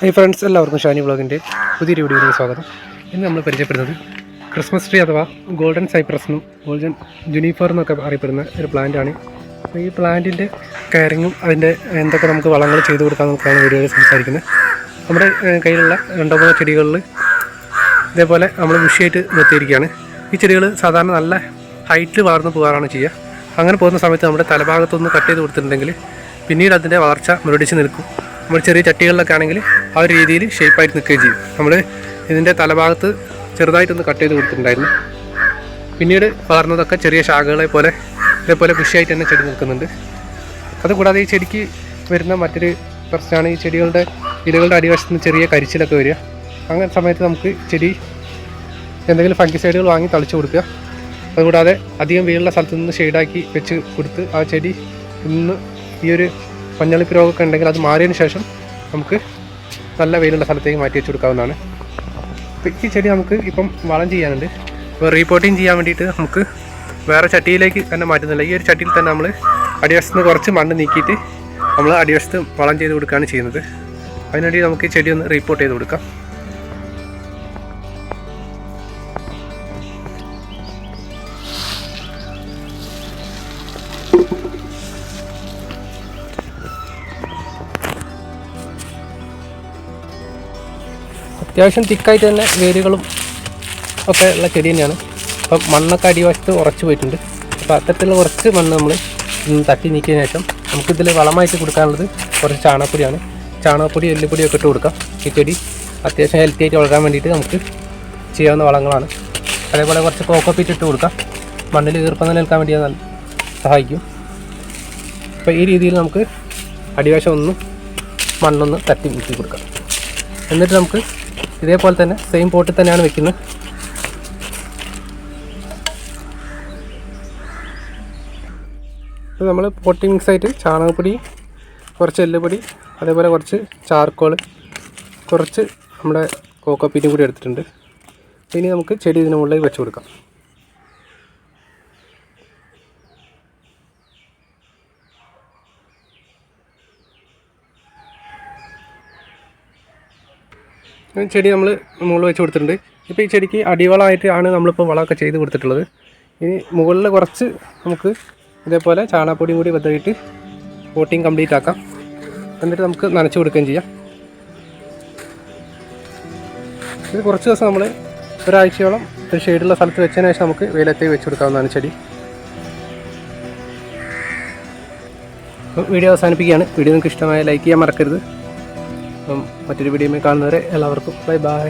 Hi friends എല്ലാവർക്കും ഷാനി വ്ളോഗിന്റെ പുതിയൊരു വീഡിയോയിലേക്ക് സ്വാഗതം. ഇന്ന് നമ്മൾ പരിചയപ്പെടുന്നത് ക്രിസ്മസ് ട്രീ അഥവാ ഗോൾഡൻ സൈപ്രസ് എന്നും ഗോൾഡൻ ജുനീഫർ എന്നൊക്കെ അറിയപ്പെടുന്ന ഒരു പ്ലാന്റാണ് അപ്പോൾ ഈ പ്ലാന്റിന്റെ കയറിങ്ങും അതിന്റെ എന്തൊക്കെ നമുക്ക് വളങ്ങൾ ചെയ്തു കൊടുക്കാൻ നമുക്കാണ് വീഡിയോയിൽ സംസാരിക്കുന്നത്. നമ്മുടെ കയ്യിലുള്ള രണ്ടോ മൂന്നോ ചെടികളിൽ ഇതേപോലെ നമ്മൾ ബുഷിയായിട്ട് നിർത്തിയിരിക്കുകയാണ്. ഈ ചെടികൾ സാധാരണ നല്ല ഹൈറ്റിൽ വളർന്നു പോകാറാണ് ചെയ്യുക. അങ്ങനെ പോകുന്ന സമയത്ത് നമ്മുടെ തലഭാഗത്തൊന്ന് കട്ട് ചെയ്ത് കൊടുത്തിട്ടുണ്ടെങ്കിൽ പിന്നീട് അതിന്റെ വളർച്ച മുരടിച്ച് നിൽക്കും. നമ്മൾ ചെറിയ ചട്ടികളിലൊക്കെ ആണെങ്കിൽ ആ ഒരു രീതിയിൽ ഷേപ്പായിട്ട് നിൽക്കുകയും ചെയ്യും. നമ്മൾ ഇതിന്റെ തലഭാഗത്ത് ചെറുതായിട്ടൊന്ന് കട്ട് ചെയ്ത് കൊടുത്തിട്ടുണ്ടായിരുന്നു. പിന്നീട് വളർന്നതൊക്കെ ചെറിയ ശാഖകളെ പോലെ ഇതേപോലെ കൃഷിയായിട്ട് തന്നെ ചെടി നിൽക്കുന്നുണ്ട്. അതുകൂടാതെ ഈ ചെടിക്ക് വരുന്ന മറ്റൊരു പ്രശ്നമാണ് ഈ ചെടികളുടെ ഇലകളുടെ അടിവശത്ത് നിന്ന് ചെറിയ കരിച്ചിലൊക്കെ വരിക. അങ്ങനെ സമയത്ത് നമുക്ക് ചെടി എന്തെങ്കിലും ഫംഗിസൈഡുകൾ വാങ്ങി തളിച്ചു കൊടുക്കുക. അതുകൂടാതെ അധികം വെയിലുള്ള സ്ഥലത്ത് നിന്ന് ഷെയ്ഡാക്കി വെച്ച് കൊടുത്ത് ആ ചെടി ഇന്ന് ഈ ഒരു മഞ്ഞളിപ്പ് രോഗമൊക്കെ ഉണ്ടെങ്കിൽ അത് മാറിയതിന് ശേഷം നമുക്ക് നല്ല വെയിലുള്ള സ്ഥലത്തേക്ക് മാറ്റി വെച്ച് കൊടുക്കാവുന്നതാണ്. ഈ ചെടി നമുക്ക് ഇപ്പം വളം ചെയ്യാനുണ്ട്. ഇപ്പോൾ റീപോർട്ടിങ് ചെയ്യാൻ വേണ്ടിയിട്ട് നമുക്ക് വേറെ ചട്ടിയിലേക്ക് തന്നെ മാറ്റുന്നില്ല. ഈ ഒരു ചട്ടിയിൽ തന്നെ നമ്മൾ അടിവശത്ത് കുറച്ച് മണ്ണ് നീക്കിയിട്ട് നമ്മൾ അടിവശത്ത് വളം ചെയ്ത് കൊടുക്കുകയാണ് ചെയ്യുന്നത്. അതിനുവേണ്ടി നമുക്ക് ഈ ചെടി ഒന്ന് റീപോർട്ട് ചെയ്ത് കൊടുക്കാം. അത്യാവശ്യം തിക്കായിട്ട് തന്നെ വേരുകളും ഒക്കെ ഉള്ള ചെടി തന്നെയാണ്. അപ്പം മണ്ണൊക്കെ അടിവശത്ത് ഉറച്ചു പോയിട്ടുണ്ട്. അപ്പോൾ അത്തരത്തിലുള്ള കുറച്ച് മണ്ണ് നമ്മൾ തട്ടി നീക്കിയ ശേഷം നമുക്കിതിൽ വളമായിട്ട് കൊടുക്കാനുള്ളത് കുറച്ച് ചാണകപ്പൊടിയാണ്. ചാണകപ്പൊടി എല്ലുപൊടി ഒക്കെ ഇട്ട് കൊടുക്കാം. ഈ ചെടി അത്യാവശ്യം ഹെൽത്തി ആയിട്ട് വളരാൻ വേണ്ടിയിട്ട് നമുക്ക് ചെയ്യാവുന്ന വളങ്ങളാണ്. അതേപോലെ കുറച്ച് കോക്കോപ്പീറ്റ് ഇട്ട് കൊടുക്കാം. മണ്ണിൽ ഈർപ്പം നിലനിൽക്കാൻ വേണ്ടി നല്ല- സഹായിക്കും. അപ്പോൾ ഈ രീതിയിൽ നമുക്ക് അടിവശം ഒന്ന് മണ്ണൊന്ന് തട്ടി നീക്കി കൊടുക്കാം. എന്നിട്ട് നമുക്ക് ഇതേപോലെ തന്നെ സെയിം പോട്ടിൽ തന്നെയാണ് വെക്കുന്നത്. നമ്മൾ പോട്ടി മിക്സ് ആയിട്ട് ചാണകപ്പൊടി കുറച്ച് എല്ലുപൊടി അതേപോലെ കുറച്ച് ചാർക്കോൾ കുറച്ച് നമ്മുടെ കോക്കോപ്പീറ്റും കൂടി എടുത്തിട്ടുണ്ട്. ഇനി നമുക്ക് ചെടി ഇതിന് മുകളിലേക്ക് വെച്ച് കൊടുക്കാം. ചെടി നമ്മൾ മുകളിൽ വെച്ച് കൊടുത്തിട്ടുണ്ട്. ഇപ്പോൾ ഈ ചെടിക്ക് അടിവളമായിട്ട് ആണ് നമ്മളിപ്പോൾ വളമൊക്കെ ചെയ്ത് കൊടുത്തിട്ടുള്ളത്. ഇനി മുകളിൽ കുറച്ച് നമുക്ക് ഇതേപോലെ ചാണകപ്പൊടിയും കൂടി വെതറിയിട്ട് കോട്ടിങ് കംപ്ലീറ്റ് ആക്കാം. എന്നിട്ട് നമുക്ക് നനച്ച് കൊടുക്കുകയും ചെയ്യാം. ഇത് കുറച്ച് ദിവസം നമ്മൾ ഒരാഴ്ചയോളം ഒരു ഷെയ്ഡുള്ള സ്ഥലത്ത് വെച്ചതിന് ശേഷം നമുക്ക് വെയിലത്തേക്ക് വെച്ച് കൊടുക്കാവുന്നതാണ് ചെടി. വീഡിയോ അവസാനിപ്പിക്കുകയാണ്. വീഡിയോ നിങ്ങൾക്ക് ഇഷ്ടമായ ലൈക്ക് ചെയ്യാൻ മറക്കരുത്. അപ്പം മറ്റൊരു വീഡിയോയിൽ കാണുന്നവരെ എല്ലാവർക്കും ബൈ ബൈ